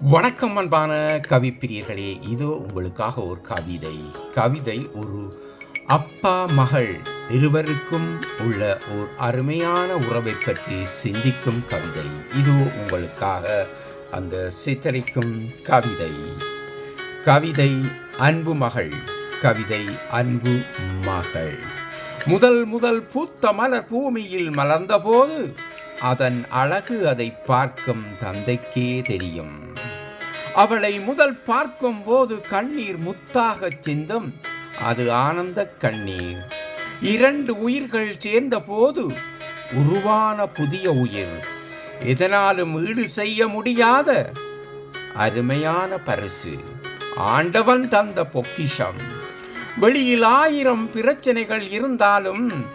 வணக்கம் அன்பான கவிப்பிரியர்களே இதோ உங்களுக்காக ஒரு கவிதை. கவிதை ஒரு அப்பா மகள் இருவருக்கும் உள்ள ஒரு அருமையான உறவை பற்றி சிந்திக்கும் கவிதை. இதோ உங்களுக்காக அந்த சித்தரிக்கும் கவிதை. கவிதை அன்பு மகள் கவிதை அன்பு மகள். முதல் முதல் பூத்த மலர் பூமியில் மலர்ந்தபோது அதன் அழகு அதை பார்க்கும் தந்தைக்கே தெரியும். அவளை முதல் பார்க்கும் போது கண்ணீர் முத்தாகச் சிந்தும். அது ஆனந்த கண்ணீர். இரண்டு உயிர்கள் சேர்ந்த போது உருவான புதிய உயிர். எதனாலும் ஈடு செய்ய முடியாத அருமையான பரிசு. ஆண்டவன் தந்த பொக்கிஷம். வெளியில் ஆயிரம் பிரச்சனைகள் இருந்தாலும்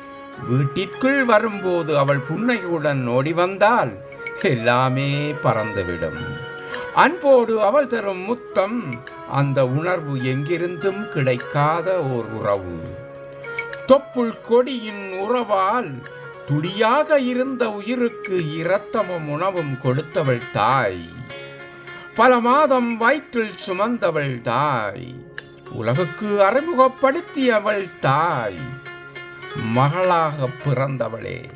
வீட்டிற்குள் வரும்போது அவள் புன்னையுடன் ஓடி வந்தால் எல்லாமே பறந்துவிடும். அன்போடு அவள் தரும் முத்தம் அந்த உணர்வு எங்கிருந்தும் கிடைக்காத ஓர் உறவு. தொப்புள் கொடியின் உறவால் துளியாக இருந்த உயிருக்கு இரத்தமும் உணவும் கொடுத்தவள் தாய். பல மாதம் வயிற்றில் சுமந்தவள் தாய். உலகுக்கு அறிமுகப்படுத்தியவள் தாய். மகளாக பிறந்தவளே.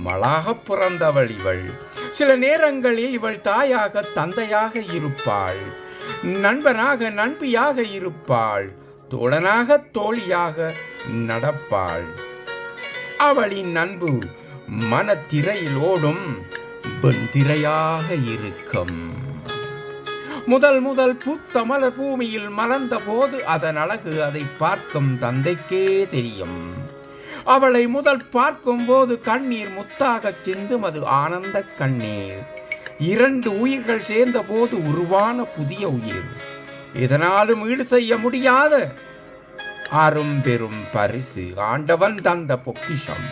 மளாக பிறந்தவள் இவள். சில நேரங்களில் இவள் தாயாக தந்தையாக இருப்பாள். நண்பனாக நண்பியாக இருப்பாள். தோழனாக தோழியாக நடப்பாள். அவளின் அன்பு மனத்திரையில் ஓடும் வெண்திரையாக இருக்கும். முதல் முதல் பூத்த மலர் பூமியில் மலர்ந்த போது அதன் அழகு அதை பார்க்கும் தந்தைக்கே தெரியும். அவளை முதல் பார்க்கும் போது கண்ணீர் முத்தாகச் சிந்தும் அது ஆனந்த கண்ணீர் இரண்டு உயிர்கள் சேர்ந்த போது உருவான புதிய உயிர். இதனாலும் ஈடு செய்ய முடியாத அரும்பெரும் பரிசு ஆண்டவன் தந்த பொக்கிஷம்.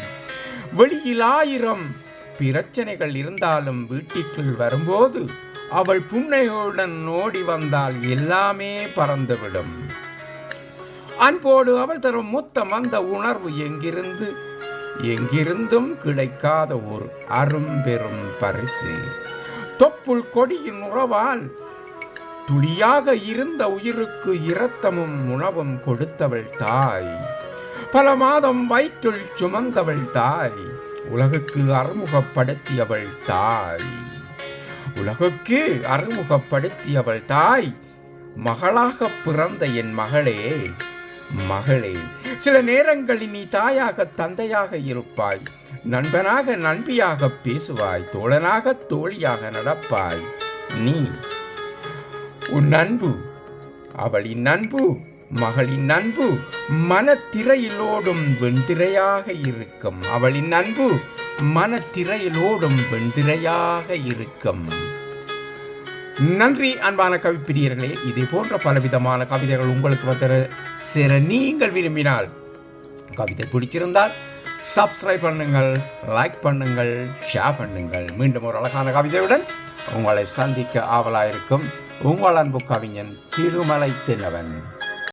வெளியில் ஆயிரம் பிரச்சனைகள் இருந்தாலும் வீட்டிற்குள் வரும்போது அவள் புன்னையுடன் ஓடி வந்தால் எல்லாமே பறந்துவிடும். அன்போடு அவள் தரும் முத்தம் அந்த உணர்வு எங்கிருந்து? எங்கிருந்தும் கிடைக்காத ஒரு அரும்பெரும் பரிசு. தொப்புள் கொடியின் உறவால் துளியாக இருந்த உயிருக்கு இரத்தமும் உணவும் கொடுத்தவள் தாய். பல மாதம் வயிற்றுள் சுமந்தவள் தாய். உலகுக்கு அறிமுகப்படுத்தியவள் தாய். உலகுக்கு அறிமுகப்படுத்தியவள் தாய். மகளாக பிறந்த என் மகளே. மகளே சில நேரங்களில் நீ தாயாக தந்தையாக இருப்பாய். நண்பனாக நண்பியாக பேசுவாய். தோழனாக தோழியாக நடப்பாய். நீ உன் அன்பு அவளின் அன்பு மகளின் அன்பு மனத்திரையிலோடும் வெண்திரையாக இருக்கும். அவளின் அன்பு மனத்திரையிலோடும் வெண்திரையாக இருக்கும். நன்றி அன்பான கவிப்பிரியர்களே. இதே போன்ற பலவிதமான கவிதைகள் உங்களுக்கு வந்து சேர நீங்கள் விரும்பினால் கவிதை பிடிச்சிருந்தால் சப்ஸ்கிரைப் பண்ணுங்கள் லைக் பண்ணுங்கள் ஷேர் பண்ணுங்கள். மீண்டும் ஒரு அழகான கவிதையுடன் உங்களை சந்திக்க ஆவலாயிருக்கும் உங்கள் அன்பு கவிஞன் திருமலை தென்னவன்.